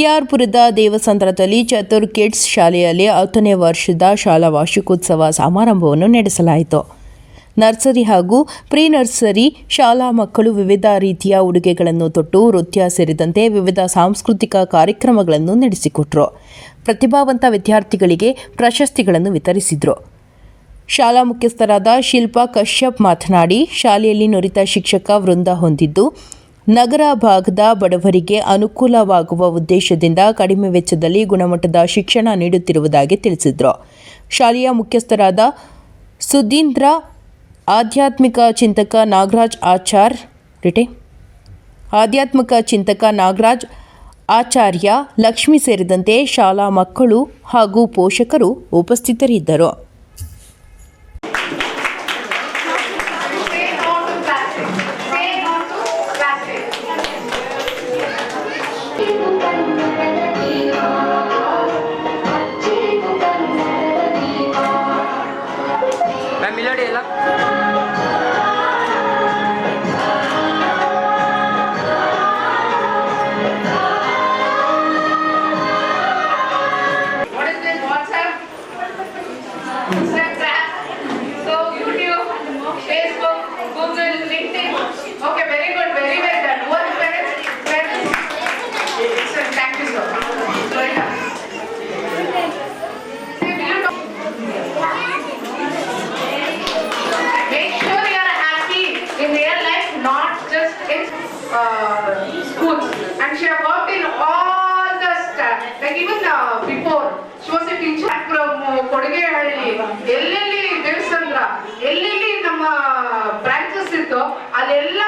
ಕೆಆರ್ಪುರದ ದೇವಸಂದ್ರದಲ್ಲಿ Chatur kids ಶಾಲೆಯಲ್ಲಿ ಹತ್ತನೇ ವರ್ಷದ ಶಾಲಾ ವಾರ್ಷಿಕೋತ್ಸವ ಸಮಾರಂಭವನ್ನು ನಡೆಸಲಾಯಿತು. ನರ್ಸರಿ ಹಾಗೂ ಪ್ರೀ ನರ್ಸರಿ ಶಾಲಾ ಮಕ್ಕಳು ವಿವಿಧ ರೀತಿಯ ಉಡುಗೆಗಳನ್ನು ತೊಟ್ಟು, ನೃತ್ಯ ಸೇರಿದಂತೆ ವಿವಿಧ ಸಾಂಸ್ಕೃತಿಕ ಕಾರ್ಯಕ್ರಮಗಳನ್ನು ನಡೆಸಿಕೊಟ್ರು. ಪ್ರತಿಭಾವಂತ ವಿದ್ಯಾರ್ಥಿಗಳಿಗೆ ಪ್ರಶಸ್ತಿಗಳನ್ನು ವಿತರಿಸಿದರು. ಶಾಲಾ ಮುಖ್ಯಸ್ಥರಾದ ಶಿಲ್ಪಾ ಕಶ್ಯಪ್ ಮಾತನಾಡಿ, ಶಾಲೆಯಲ್ಲಿ ನುರಿತ ಶಿಕ್ಷಕ ವೃಂದ ಹೊಂದಿದ್ದು ನಗರ ಭಾಗದ ಬಡವರಿಗೆ ಅನುಕೂಲವಾಗುವ ಉದ್ದೇಶದಿಂದ ಕಡಿಮೆ ವೆಚ್ಚದಲ್ಲಿ ಗುಣಮಟ್ಟದ ಶಿಕ್ಷಣ ನೀಡುತ್ತಿರುವುದಾಗಿ ತಿಳಿಸಿದರು. ಶಾಲೆಯ ಮುಖ್ಯಸ್ಥರಾದ ಸುಧೀಂದ್ರ, ಆಧ್ಯಾತ್ಮಿಕ ಚಿಂತಕ ನಾಗರಾಜ್ ಆಚಾರ್, ರಿಟೆ. ಆಧ್ಯಾತ್ಮಿಕ ಚಿಂತಕ ನಾಗರಾಜ್ ಆಚಾರ್ಯ ಲಕ್ಷ್ಮಿ ಸೇರಿದಂತೆ ಶಾಲಾ ಮಕ್ಕಳು ಹಾಗೂ ಪೋಷಕರು ಉಪಸ್ಥಿತರಿದ್ದರು. amarela. Uh, schools. And she has worked in all the stuff, like even uh, before. She was a teacher from Kodigehalli ಎಲ್ಲೆಲ್ಲಿ Devsandra. ಎಲ್ಲೆಲ್ಲಿ ನಮ್ಮ ಬ್ರಾಂಚಸ್ ಇತ್ತು ಅಲ್ಲೆಲ್ಲ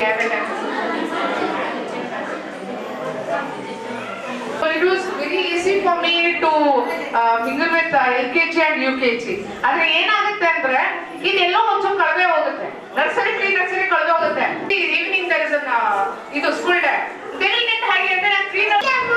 ಕಡೆ So it was very to me to L K G and U K G ಆದ್ರೆ ಏನಾಗುತ್ತೆ ಅಂದ್ರೆ, ಇದೆಲ್ಲೋ ಒಂಚೂರು ಕಳೆದೇ ಹೋಗುತ್ತೆ. ನರ್ಸರಿ ಪ್ರೀ ನರ್ಸರಿ ಕಳೆದೇ ಹೋಗುತ್ತೆ. ಈವ್ನಿಂಗ್ ದರ್ ಇಸ್ ಇದು ಸ್ಕೂಲ್ ಡೇ ಹಾಗೆ ಅಂದ್ರೆ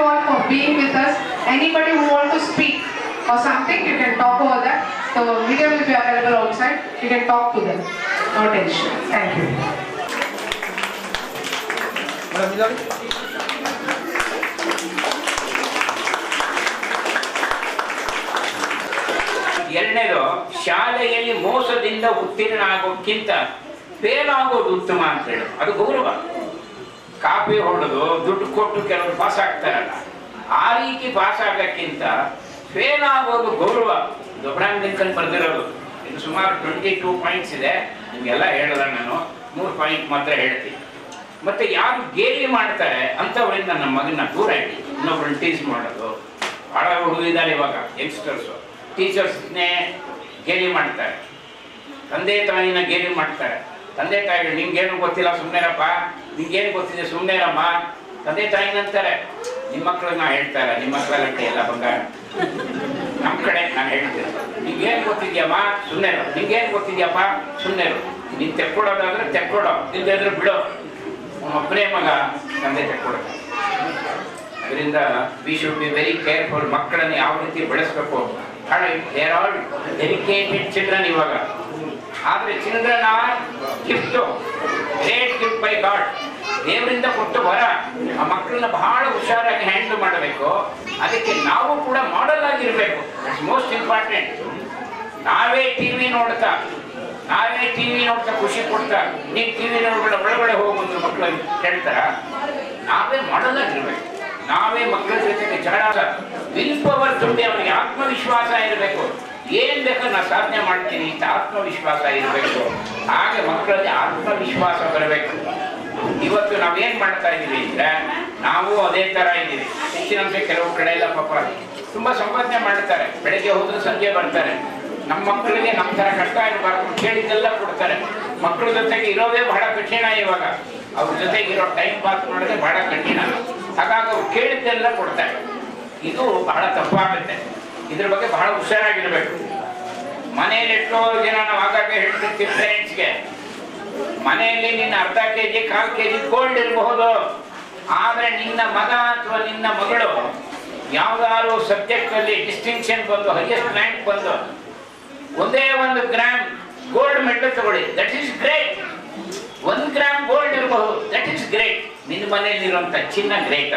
you all for being with us. Anybody who want to speak or something, you can talk over that. The video will be available outside. You can talk to them. No tension. Thank you. ಎರಡನೇದು ಶಾಲೆಯಲ್ಲಿ ಮೋಸದಿಂದ ಉತ್ತೀರ್ಣ ಆಗೋಕ್ಕಿಂತ fail ಆಗೋದು ಉತ್ತಮ ಅಂತ ಹೇಳಿ ಅದು ಗೌರವ copy ಹೊಡೆದು ದುಡ್ಡು ಕೊಟ್ಟು ಕೆಲವರು ಪಾಸ್ ಆಗ್ತಾರಲ್ಲ, ಆ ರೀತಿ ಪಾಸ್ ಆಗಕ್ಕಿಂತ ಫೇಲ್ ಆಗೋದು ಗೌರವ. ಇದು ಅಬ್ರಾಹಂ ಲಿಂಕನ್ ಬರೆದಿರೋದು. ಇದು ಸುಮಾರು ಟ್ವೆಂಟಿ ಟೂ ಪಾಯಿಂಟ್ಸ್ ಇದೆ. ನಿಮಗೆಲ್ಲ ಹೇಳಲ್ಲ ನಾನು? ಮೂರು ಪಾಯಿಂಟ್ ಮಾತ್ರ ಹೇಳ್ತೀನಿ. ಮತ್ತೆ ಯಾರು ಗೇಲಿ ಮಾಡ್ತಾರೆ ಅಂಥವರಿಂದ ನಮ್ಮ ಮಗನ ದೂರ ಇಡಿ. ಟೀಸ್ ಮಾಡೋದು. ಭಾಳ ಹುಡುಗಿದ್ದಾರೆ ಇವಾಗ ಯಂಗ್ಸ್ಟರ್ಸು ಟೀಚರ್ಸ್ನೇ ಗೇಲಿ ಮಾಡ್ತಾರೆ. ತಂದೆ ತಾಯಿನ ಗೇಲಿ ಮಾಡ್ತಾರೆ. ತಂದೆ ತಾಯಿಗಳು ನಿಮ್ಗೇನು ಗೊತ್ತಿಲ್ಲ ಸುಮ್ಮನೆರಪ್ಪ ನಿಂಗೇನು ಗೊತ್ತಿದೆ ಸುಮ್ಮನೆ ಅಮ್ಮ ತಂದೆ ತಾಯಿನಂತಾರೆ ನಿಮ್ಮ ಮಕ್ಕಳನ್ನ ಹೇಳ್ತಾರೆ ನಿಮ್ಮ ಮಕ್ಕಳ ಗಂಟೆ ಎಲ್ಲ ಬಂಗಾರ. ನಮ್ಮ ಕಡೆ ನಾನು ಹೇಳ್ತೀನಿ. ನಿಂಗೇನು ಗೊತ್ತಿದ್ಯಮ್ಮ? ಸುಮ್ಮನೆ ನಿಂಗೇನು ಗೊತ್ತಿದ್ಯಪ್ಪ? ಸುಮ್ಮನೆ ನೀನು ತೆಕ್ಕೊಡೋದಾದ್ರೆ ತೆಕ್ಕೊಡೋ. ಇಲ್ಲದ್ರೆ ಬಿಡೋ. ಒಬ್ಬನೇ ಮಗ ತಂದೆ ತೆಕ್ಕೊಡೋ ಅದರಿಂದ we should be very careful ಮಕ್ಕಳನ್ನು ಯಾವ ರೀತಿ ಬೆಳೆಸ್ಬೇಕು? ದೇರ್ ಆಲ್ ಡೆಡಿಕೇಟೆಡ್ ಚಿಲ್ಡ್ರನ್ ಇವಾಗ. ಆದರೆ are gift great gift by God ದೇವರಿಂದ ಕೊಟ್ಟು ವರ, ಆ ಮಕ್ಕಳನ್ನ ಬಹಳ ಹುಷಾರಾಗಿ ಹ್ಯಾಂಡಲ್ ಮಾಡಬೇಕು. ಅದಕ್ಕೆ ನಾವು ಕೂಡ ಮಾಡಲ್ ಆಗಿರ್ಬೇಕು. ಮೋಸ್ಟ್ ಇಂಪಾರ್ಟೆಂಟ್ ನಾವೇ ಟಿವಿ ನೋಡ್ತಾ, ನಾವೇ ಟಿವಿ ನೋಡ್ತಾ ಖುಷಿ ಕೊಡ್ತಾ ನೀ ಟಿವಿ ನೋಡ್ಬೇಡ, ಒಳಗಡೆ ಹೋಗುವಂತ ಮಕ್ಕಳು ಹೇಳ್ತಾರ? ನಾವೇ ಮಾಡಲ್ ಆಗಿರ್ಬೇಕು. ನಾವೇ ಮಕ್ಕಳ ಜೊತೆಗೆ ಜಗಳ ವಿಲ್ ಪವರ್ ತುಂಬಿ ಅವನಿಗೆ ಆತ್ಮವಿಶ್ವಾಸ ಇರಬೇಕು. ಏನ್ ಬೇಕೋ ನಾ ಸಾಧನೆ ಮಾಡ್ತೀನಿ ಅಂತ ಆತ್ಮವಿಶ್ವಾಸ ಇರಬೇಕು. ಹಾಗೆ ಮಕ್ಕಳಲ್ಲಿ ಆತ್ಮವಿಶ್ವಾಸ ಬರಬೇಕು. ಇವತ್ತು ನಾವೇನ್ ಮಾಡ್ತಾ ಇದೀವಿ ಅಂದ್ರೆ, ನಾವು ಅದೇ ತರ ಇದ್ದೀವಿ ಹೆಚ್ಚಿನಂಶ ಕೆಲವು ಕಡೆ ಎಲ್ಲ ಪಾಪ ತುಂಬಾ ಸಂಪಾದನೆ ಮಾಡ್ತಾರೆ. ಬೆಳಗ್ಗೆ ಹೋದ್ರೆ ಸಂಜೆ ಬರ್ತಾರೆ. ನಮ್ಮ ಮಕ್ಕಳಿಗೆ ನಮ್ಮ ತರ ಕಷ್ಟ ಇರಬಾರ್ದು ಕೇಳಿದ್ದೆಲ್ಲ ಕೊಡ್ತಾರೆ. ಮಕ್ಕಳ ಜೊತೆಗೆ ಇರೋದೇ ಬಹಳ ಕಠಿಣ ಇವಾಗ. ಅವ್ರ ಜೊತೆಗೆ ಇರೋ ಟೈಮ್ ಪಾಸ್ ಮಾಡೋದೇ ಬಹಳ ಕಠಿಣ. ಹಾಗಾಗಿ ಅವ್ರು ಕೇಳಿದ್ದೆಲ್ಲ ಕೊಡ್ತಾರೆ. ಇದು ಬಹಳ ತಪ್ಪಾಗುತ್ತೆ. ಇದ್ರ ಬಗ್ಗೆ ಬಹಳ ಹುಷಾರಾಗಿರ್ಬೇಕು. ಮನೆಯಲ್ಲಿ ಎಷ್ಟೋ ಜನ ನಾವು ಆಗಾಗ ಫ್ರೆಂಡ್ಸ್ಗೆ ಮನೆಯಲ್ಲಿ ನಿನ್ನ ಅರ್ಧ ಕೆ ಜಿ ಕಾಲು ಕೆ ಜಿ ಗೋಲ್ಡ್ ಇರಬಹುದು. ಆದ್ರೆ ನಿನ್ನ ಮಗ ಅಥವಾ ನಿನ್ನ ಮಗಳು ಯಾವ್ದಾದ್ರು ಸಬ್ಜೆಕ್ಟ್ ಅಲ್ಲಿ ಡಿಸ್ಟಿಂಕ್ಷನ್ ಬಂದು ಹೈಯೆಸ್ಟ್ ರ್ಯಾಂಕ್ ಬಂದು, ಒಂದೇ ಒಂದು ಗ್ರಾಮ್ ಗೋಲ್ಡ್ ಮೆಡಲ್ ತಗೊಳ್ಳಿ. ದಟ್ ಈಸ್ ಗ್ರೇಟ್ ಒಂದು ಗ್ರಾಮ್ ಗೋಲ್ಡ್ ಇರಬಹುದು. ದಟ್ ಈಸ್ ಗ್ರೇಟ್ ನಿನ್ನ ಮನೆಯಲ್ಲಿ ಇರುವಂತ ಚಿನ್ನ ಗ್ರೇಟ್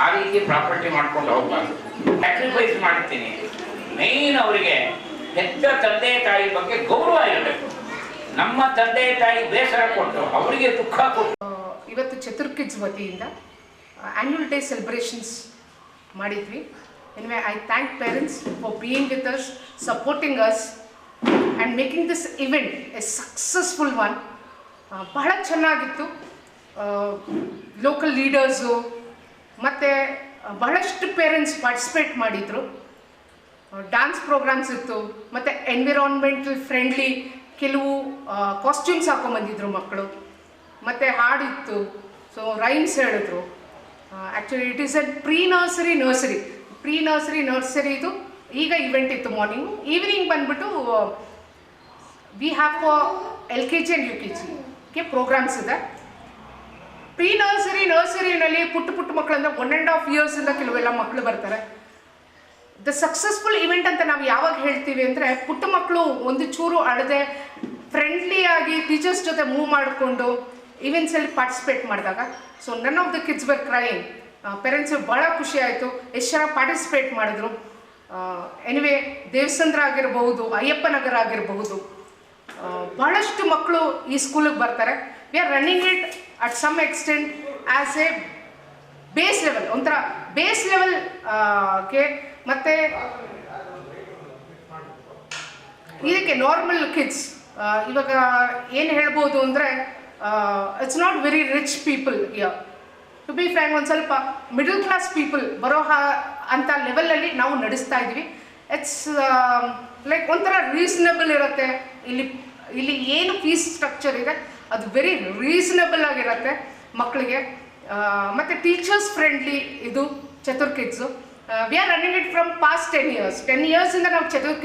ಆ ರೀತಿ ಪ್ರಾಪರ್ಟಿ ಮಾಡ್ಕೊಂಡು ಹೋಗ್ಬಾರ್ದು. ಸ್ಯಾಕ್ರಿಫೈಸ್ ಮಾಡ್ತೀನಿ ಮೇನ್ ಅವರಿಗೆ ಹೆತ್ತ ತಂದೆ ತಾಯಿ ಬಗ್ಗೆ ಗೌರವ ಇರಬೇಕು. ನಮ್ಮ ತಂದೆ ತಾಯಿ ಬೇಸರ ಕೊಟ್ಟು ಅವರಿಗೆ ದುಃಖ ಕೊಟ್ಟು. ಇವತ್ತು ಚತುರ್ ಕಿಡ್ಸ್ ವತಿಯಿಂದ ಆ್ಯನ್ಯುಲ್ ಡೇ ಸೆಲೆಬ್ರೇಷನ್ಸ್ ಮಾಡಿದ್ವಿ. Anyway I thank parents for being with us supporting us and making this event a successful one ಬಹಳ ಚೆನ್ನಾಗಿತ್ತು. ಲೋಕಲ್ ಲೀಡರ್ಸು ಮತ್ತು ಬಹಳಷ್ಟು ಪೇರೆಂಟ್ಸ್ ಪಾರ್ಟಿಸಿಪೇಟ್ ಮಾಡಿದರು. ಡ್ಯಾನ್ಸ್ ಪ್ರೋಗ್ರಾಮ್ಸ್ ಇತ್ತು, ಮತ್ತು ಎನ್ವಿರಾನ್ಮೆಂಟಲ್ ಫ್ರೆಂಡ್ಲಿ ಕೆಲವು ಕಾಸ್ಟ್ಯೂಮ್ಸ್ ಹಾಕೊಂಬಂದಿದ್ರು ಮಕ್ಕಳು. ಮತ್ತು ಹಾಡಿತ್ತು ಸೊ ರೈಮ್ಸ್ ಹೇಳಿದ್ರು. Actually it is a pre nursery nursery pre nursery ನರ್ಸರಿದು ಈಗ ಇವೆಂಟ್ ಇತ್ತು ಮಾರ್ನಿಂಗ್ ಈವ್ನಿಂಗ್ ಬಂದ್ಬಿಟ್ಟು we have L K G and U K ಜಿಗೆ ಪ್ರೋಗ್ರಾಮ್ಸ್ ಇದೆ. ಪ್ರೀ ನರ್ಸರಿ ನರ್ಸರಿನಲ್ಲಿ ಪುಟ್ಟ ಪುಟ್ಟ ಮಕ್ಕಳಂದ್ರೆ ಒನ್ ಆ್ಯಂಡ್ ಹಾಫ್ ಇಯರ್ಸಿಂದ ಕೆಲವೆಲ್ಲ ಮಕ್ಕಳು ಬರ್ತಾರೆ. ದ ಸಕ್ಸಸ್ಫುಲ್ ಇವೆಂಟ್ ಅಂತ ನಾವು ಯಾವಾಗ ಹೇಳ್ತೀವಿ ಅಂದರೆ ಪುಟ್ಟ ಮಕ್ಕಳು ಒಂದು ಚೂರು ಅಳದೆ ಫ್ರೆಂಡ್ಲಿ ಆಗಿ ಟೀಚರ್ಸ್ ಜೊತೆ ಮೂವ್ ಮಾಡಿಕೊಂಡು ಇವೆಂಟ್ಸಲ್ಲಿ ಪಾರ್ಟಿಸಿಪೇಟ್ ಮಾಡಿದಾಗ so none of the kids were crying parents ಭಾಳ ಖುಷಿ ಆಯಿತು. ಎಷ್ಟು ಜನ ಪಾರ್ಟಿಸಿಪೇಟ್ ಮಾಡಿದ್ರು. ಎನಿವೆ ದೇವಸಂದ್ರ ಆಗಿರಬಹುದು ಅಯ್ಯಪ್ಪ ನಗರ ಆಗಿರಬಹುದು ಭಾಳಷ್ಟು ಮಕ್ಕಳು ಈ ಸ್ಕೂಲಿಗೆ ಬರ್ತಾರೆ. We are running it at some extent as a base level ಒಂಥರ ಬೇಸ್ ಲೆವೆಲ್ಗೆ ಮತ್ತೆ ಇದಕ್ಕೆ ನಾರ್ಮಲ್ ಕಿಡ್ಸ್ ಇವಾಗ ಏನು ಹೇಳ್ಬೋದು ಅಂದರೆ it's not very rich people year to be frank ಒಂದು ಸ್ವಲ್ಪ ಮಿಡಲ್ ಕ್ಲಾಸ್ ಪೀಪಲ್ ಬರೋ ಅಂತ ಲೆವೆಲಲ್ಲಿ ನಾವು ನಡೆಸ್ತಾ ಇದ್ವಿ. ಇಟ್ಸ್ ಲೈಕ್ ಒಂಥರ ರೀಸನಬಲ್ ಇರುತ್ತೆ. ಇಲ್ಲಿ ಇಲ್ಲಿ ಏನು ಫೀಸ್ ಸ್ಟ್ರಕ್ಚರ್ ಇದೆ? ಅದು ವೆರಿ ರೀಸನಬಲ್ ಆಗಿರುತ್ತೆ ಮಕ್ಕಳಿಗೆ ಮತ್ತು ಟೀಚರ್ಸ್ ಫ್ರೆಂಡ್ಲಿ ಇದು, Chatur kids we are running it from past ten years ten ಇಯರ್ಸಿಂದ ನಾವು ಚತುರ್